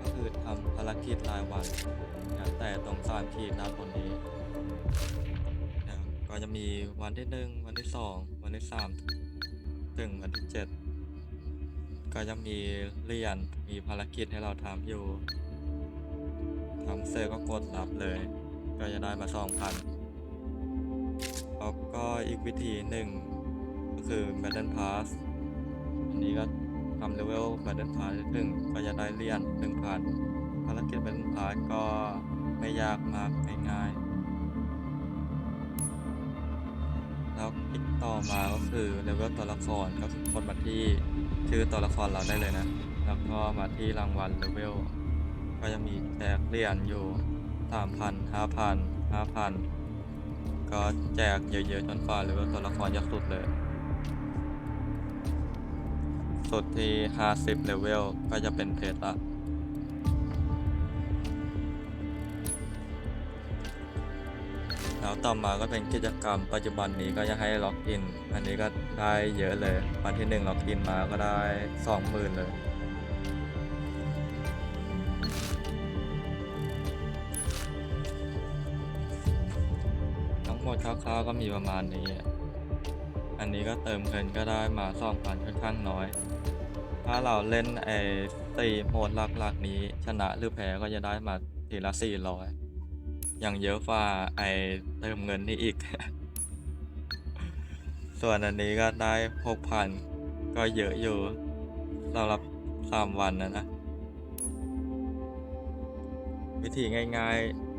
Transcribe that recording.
ก็คือทำภารกิจรายวันนะแต่ตรงสามขีดด้านนนี้นะก็จะมีวันที่หนึ่งวันที่สองวันที่สามถึงวันที่เจ็ดก็จะมีเรียนมีภารกิจให้เราทำอยู่ทำเสร็จก็กดรับเลย ก็จะได้มาสองพันแล้วก็อีกวิธีหนึ่งก็คือ Battle Pass อันนี้ก็ ทำเลเวล Battle Pass ถึงก็จะได้เหรียญ1,000ภารกิจ Battle Pass ก็ไม่ยากมากง่ายๆแล้วอีกต่อมาก็คือเลเวลตัวละครก็คือกดมาที่ชื่อตัวละครเราได้เลยนะ แล้วก็มาที่รางวัลเลเวลก็จะมีแจกเหรียญอยู่3,000 5,000 5,000ก็แจกเยอะๆจนฝ่าเลเวลตัวละครจะสุดเลย สุดที่ 50 เลเวล ก็จะเป็นเพชรละ แล้วต่อมาก็เป็นกิจกรรมปัจจุบันนี้ก็จะให้ล็อกอิน อันนี้ก็ได้เยอะเลย วันที่หนึ่งล็อกอินมาก็ได้ 20,000 เลยทั้งหมดคร่าวๆก็มีประมาณนี้ อันนี้ก็เติมเงินก็ได้มา2,000ค่อนข้างน้อย ถ้าเราเล่นไอ้สี่โหมดหลักๆนี้ชนะหรือแพ้ก็จะได้มาทีละ400อย่างเยอะฝ่าไอ้เติมเงินนี่อีก ส่วนอันนี้ก็ได้6,000ก็เยอะอยู่สำหรับ3วันนะนะ วิธีง่าย ๆ